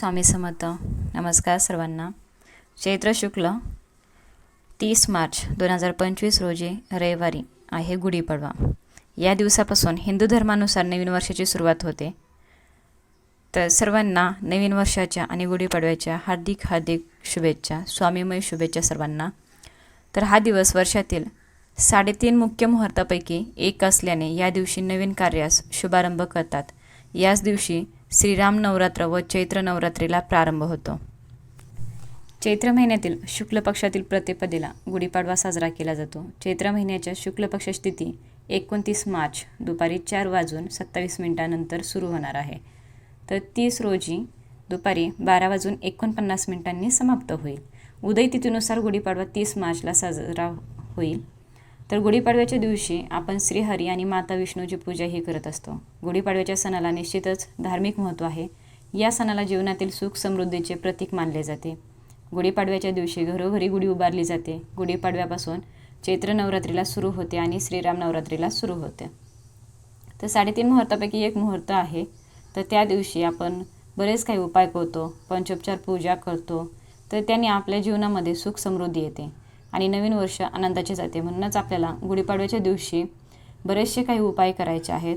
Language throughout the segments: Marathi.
स्वामी समर्थ. नमस्कार सर्वांना. चैत्र शुक्ल तीस मार्च दोन हजार पंचवीस रोजी रविवारी आहे गुढीपाडवा या दिवसापासून हिंदू धर्मानुसार नवीन वर्षाची सुरुवात होते. तर सर्वांना नवीन वर्षाच्या आणि गुढीपाडव्याच्या हार्दिक हार्दिक शुभेच्छा स्वामीमय शुभेच्छा सर्वांना. तर हा दिवस वर्षातील साडेतीन मुख्य मुहूर्तापैकी एक असल्याने या दिवशी नवीन कार्यास शुभारंभ करतात. याच दिवशी श्रीराम नवरात्र व चैत्र नवरात्रीला प्रारंभ होतो. चैत्र महिन्यातील शुक्ल पक्षातील प्रतिपदेला गुढीपाडवा साजरा केला जातो. चैत्र महिन्याच्या शुक्ल पक्ष स्थिती एकोणतीस मार्च दुपारी चार वाजून सत्तावीस मिनिटानंतर सुरू होणार आहे. तर तीस रोजी दुपारी बारा वाजून एकोणपन्नास मिनिटांनी समाप्त होईल. उदय तिथीनुसार गुढीपाडवा तीस मार्चला साजरा होईल. तर गुढीपाडव्याच्या दिवशी आपण श्रीहरी आणि माता विष्णूची पूजाही करत असतो. गुढीपाडव्याच्या सणाला निश्चितच धार्मिक महत्त्व आहे. या सणाला जीवनातील सुख समृद्धीचे प्रतीक मानले जाते. गुढीपाडव्याच्या दिवशी घरोघरी गुढी उभारली जाते. गुढीपाडव्यापासून चैत्र नवरात्रीला सुरू होते आणि श्रीराम नवरात्रीला सुरू होते. तर साडेतीन मुहूर्तापैकी एक मुहूर्त आहे. तर त्या दिवशी आपण बरेच काही उपाय करतो पंचोपचार पूजा करतो. तर त्याने आपल्या जीवनामध्ये सुख समृद्धी येते. आणि नवीन वर्ष आनंदाचे जाते म्हणूनच आपल्याला गुढीपाडव्याच्या दिवशी बरेचसे काही उपाय करायचे आहेत.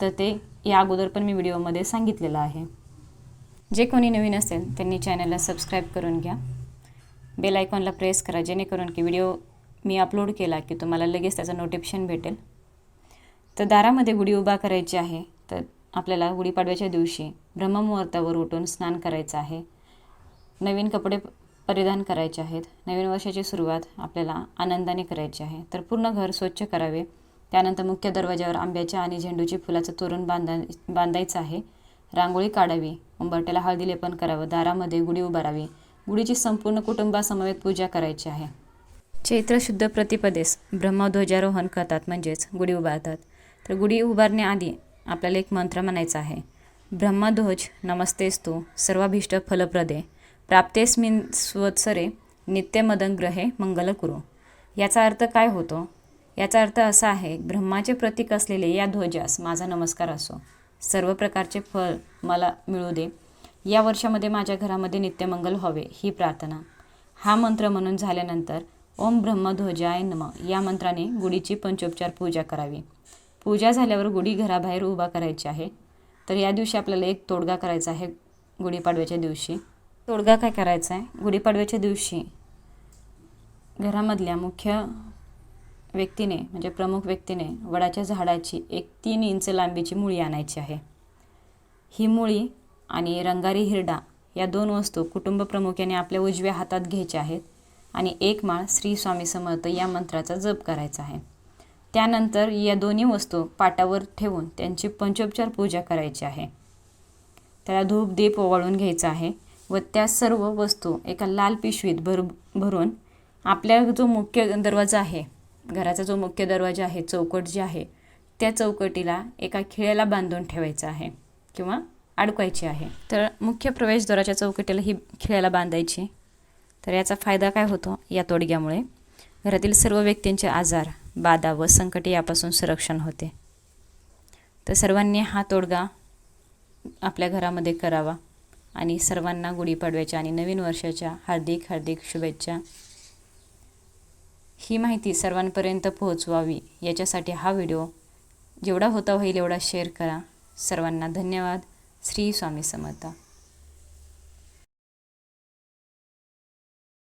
तर ते या अगोदर पण मी व्हिडिओमध्ये सांगितलेलं आहे. जे कोणी नवीन असेल त्यांनी चॅनलला सबस्क्राईब करून घ्या. बेल आयकॉनला प्रेस करा जेणेकरून की व्हिडिओ मी अपलोड केला की तुम्हाला लगेच त्याचं नोटिफिकेशन भेटेल. तर दारामध्ये गुढी उभा करायची आहे तर आपल्याला गुढीपाडव्याच्या दिवशी ब्रह्ममुहूर्तावर उठून स्नान करायचं आहे. नवीन कपडे परिधान करायचे आहेत. नवीन वर्षाची सुरुवात आपल्याला आनंदाने करायची आहे. तर पूर्ण घर स्वच्छ करावे. त्यानंतर मुख्य दरवाजावर आंब्याच्या आणि झेंडूची फुलाचं तोरण बांधा बांधायचं आहे. रांगोळी काढावी. उंबरट्याला हळदी लेपन करावं. दारामध्ये गुढी उभारावी. गुढीची संपूर्ण कुटुंबासमवेत पूजा करायची आहे. चैत्र शुद्ध प्रतिपदेस ब्रह्मध्वजारोहण करतात म्हणजेच गुढी उभारतात. तर गुढी उभारण्याआधी आपल्याला एक मंत्र म्हणायचा आहे. ब्रह्मध्वज नमस्तेस्तू सर्वाभीष्ट फलप्रदे. प्राप्तेस्मिन स्वत्सरे नित्यमदन ग्रहे मंगल कुरु. याचा अर्थ काय होतो? याचा अर्थ असा आहे ब्रह्माचे प्रतीक असलेले या ध्वजास माझा नमस्कार असो. सर्व प्रकारचे फळ मला मिळू दे. या वर्षामध्ये माझ्या घरामध्ये नित्यमंगल व्हावे ही प्रार्थना. हा मंत्र म्हणून झाल्यानंतर ओम ब्रह्मध्वजाय नम. या मंत्राने गुढीची पंचोपचार पूजा करावी. पूजा झाल्यावर गुढी घराबाहेर उभा करायची आहे. तर या दिवशी आपल्याला एक तोडगा करायचा आहे गुढीपाडव्याच्या दिवशी. तोडगा काय करायचा आहे गुढीपाडव्याच्या दिवशी घरामधल्या मुख्य व्यक्तीने म्हणजे प्रमुख व्यक्तीने वडाच्या झाडाची एक तीन इंच लांबीची मुळी आणायची आहे. ही मुळी आणि रंगारी हिरडा या दोन वस्तू कुटुंब प्रमुख्याने आपल्या उजव्या हातात घ्यायच्या आहेत आणि एक माळ श्री स्वामी समर्थ या मंत्राचा जप करायचा आहे. त्यानंतर या दोन्ही वस्तू पाटावर ठेवून त्यांची पंचोपचार पूजा करायची आहे. त्याला धूप दीप ओवाळून घ्यायचा आहे. व त्या सर्व वस्तू एका लाल पिशवीत भर भरून आपल्या जो मुख्य दरवाजा आहे घराचा जो मुख्य दरवाजा आहे चौकट जे आहे त्या चौकटीला एका खिळ्याला बांधून ठेवायचं आहे किंवा अडकवायची आहे. तर मुख्य प्रवेशद्वाराच्या चौकटीला ही खिळ्याला बांधायची. तर याचा फायदा काय होतो? या तोडग्यामुळे घरातील सर्व व्यक्तींचे आजार बाधा व संकटे यापासून संरक्षण होते. तर सर्वांनी हा तोडगा आपल्या घरामध्ये करावा. आणि सर्वांना गुढीपाडव्याच्या आणि नवीन वर्षाच्या हार्दिक हार्दिक शुभेच्छा. ही माहिती सर्वांपर्यंत पोहोचवावी याच्यासाठी हा व्हिडिओ जेवढा होता होईल एवढा शेअर करा. सर्वांना धन्यवाद. श्री स्वामी समर्थ.